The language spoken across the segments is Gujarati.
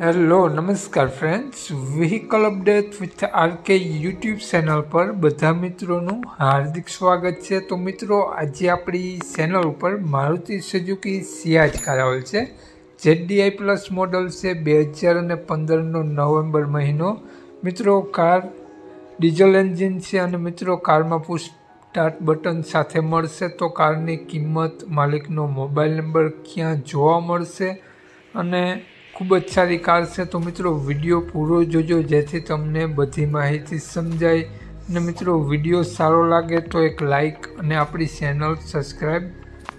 હેલો નમસ્કાર friends vehicle update with RK YouTube channel પર બધા મિત્રોનું હાર્દિક સ્વાગત છે. તો મિત્રો, આજે આપણી ચેનલ ઉપર મારુતિ સુઝુકી સિયાજ કરાવેલ છે. જેડીઆઈ પ્લસ મોડલ છે બે હજાર અને પંદરનો નવેમ્બર મહિનો. મિત્રો કાર ડીઝલ એન્જિન છે અને મિત્રો, કારમાં પુશ સ્ટાર્ટ બટન સાથે મળશે તો કારની કિંમત માલિકનો મોબાઈલ નંબર ક્યાં જોવા મળશે? અને ખૂબ જ સારી કાર છે. તો મિત્રો, વીડિયો પૂરો જોજો, જેથી તમને બધી માહિતી સમજાય. અને મિત્રો, વીડિયો સારો લાગે તો એક લાઈક અને આપણી ચેનલ સબસ્ક્રાઈબ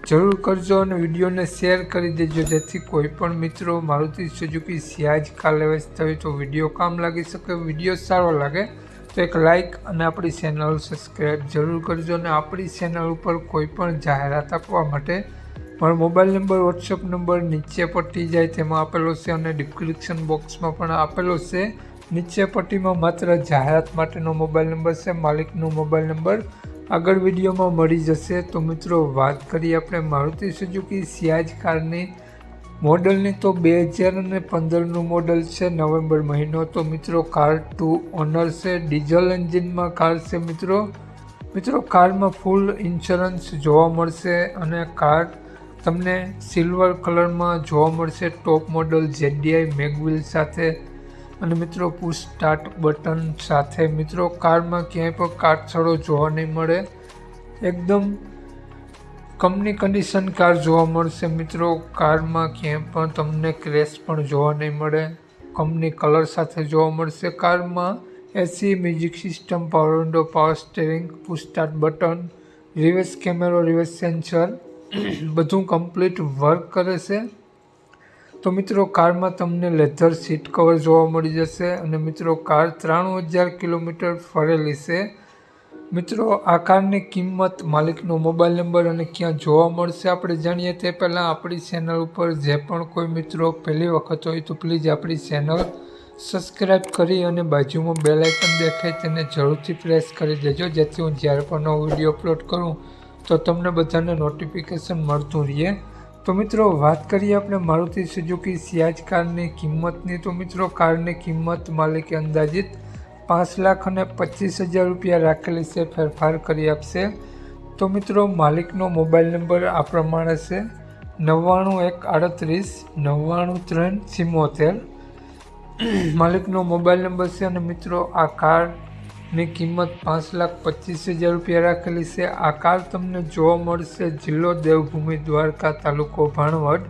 જરૂર કરજો અને વિડીયોને શેર કરી દેજો, જેથી કોઈ પણ મિત્રો મારુતિ સુઝુકી સિયાજ કાર લેવા હોય તો વીડિયો કામ લાગી શકે, વીડિયો સારો લાગે તો એક લાઈક અને આપણી ચેનલ સબસ્ક્રાઈબ જરૂર કરજો અને આપણી ચેનલ ઉપર કોઈ પણ જાહેરાત આપવા માટે મારો મોબાઈલ નંબર વોટ્સઅપ નંબર નીચે પટ્ટી જાય તેમાં આપેલો છે અને ડિસ્ક્રિપ્શન બોક્સમાં પણ આપેલો છે. નીચે પટ્ટીમાં માત્ર જાહેરાત માટેનો મોબાઈલ નંબર છે, માલિકનો મોબાઈલ નંબર. આગળ વિડીયોમાં મળી જશે. તો મિત્રો, વાત કરીએ આપણે મારુતિ સુઝુકી સિયાજ કારની મોડલની. તો બે હજાર અને પંદરનું મોડલ છે, નવેમ્બર મહિનો. તો મિત્રો, કાર ટુ ઓનર છે, ડીઝલ એન્જિનમાં કાર છે, મિત્રો. મિત્રો, કારમાં ફૂલ ઇન્સ્યોરન્સ જોવા મળશે અને કાર તમને સિલ્વર કલરમાં જોવા મળશે ટોપ મોડલ જેડીઆઈ મેગવિલ સાથે. અને મિત્રો પુશ સ્ટાર્ટ બટન સાથે. મિત્રો, કારમાં ક્યાંય પણ કાટછડો જોવા નહીં મળે. એકદમ કંપની કન્ડિશન કાર જોવા મળશે. મિત્રો, કારમાં ક્યાંય પણ તમને ક્રેશ પણ જોવા નહીં મળે. કંપની કલર સાથે જોવા મળશે. કારમાં AC music system power window power steering push start button reverse camera reverse sensor બધું કમ્પ્લીટ વર્ક કરે છે. તો મિત્રો, કારમાં તમને લેધર સીટ કવર જોવા મળી જશે અને મિત્રો, કાર ત્રાણું હજાર કિલોમીટર ફરેલી છે. મિત્રો, આ કારની કિંમત, માલિકનો મોબાઈલ નંબર અને ક્યાં જોવા મળશે આપણે જાણીએ તે પહેલાં આપણી ચેનલ ઉપર જે પણ કોઈ મિત્રો પહેલી વખત હોય તો પ્લીઝ આપણી ચેનલ સબસ્ક્રાઈબ કરી અને બાજુમાં બેલ આઇકન દેખાય તેને જરૂરથી પ્રેસ કરી દેજો, જેથી હું જ્યારે પણ નવો વીડિયો અપલોડ કરું તો તમને બધાને નોટિફિકેશન મળતું રહે તો મિત્રો, વાત કરીએ આપણે મારુતિ સુઝુકી સિયાજ કારની કિંમતની. તો મિત્રો, કારની કિંમત માલિકે અંદાજિત પાંચ લાખ અને પચીસ હજાર રૂપિયા રાખેલી છે, ફેરફાર કરી આપશે. તો મિત્રો, માલિકનો મોબાઈલ નંબર આ પ્રમાણે છે, નવ્વાણું એક આડત્રીસ, નવ્વાણું ત્રણ સિમોતેર. માલિકનો મોબાઈલ નંબર છે અને મિત્રો, આ કાર ની કિંમત પાંચ લાખ પચીસ હજાર રૂપિયા રાખેલી છે. આ કાર તમને જોવા મળશે જિલ્લો દેવભૂમિ દ્વારકા તાલુકો ભાણવડ.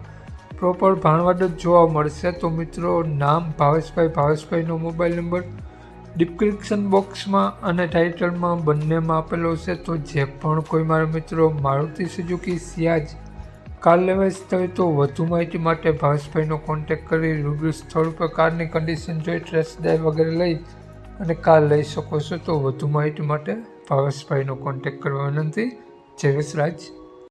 પ્રોપર ભાણવડ જ જોવા મળશે. તો મિત્રો, નામ ભાવેશભાઈ. ભાવેશભાઈનો મોબાઈલ નંબર ડિસ્ક્રિપ્શન બોક્સમાં અને ટાઇટલમાં બંનેમાં આપેલો છે. તો જે પણ કોઈ મારા મિત્રો મારુતિ સુઝુકી સિયાજ કાર લેવા ઇચ્છતા હોય તો વધુ માહિતી માટે ભાવેશભાઈનો કોન્ટેક્ટ કરી રૂબરૂ સ્થળ પર કારની કન્ડિશન જોઈ ટ્રેસ ડ્રાઈવ વગેરે લઈ અને કાર લઈ શકો છો તો વધુ માહિતી માટે ભાવેશભાઈનો કોન્ટેક્ટ કરવા વિનંતી. જયેશ રાજ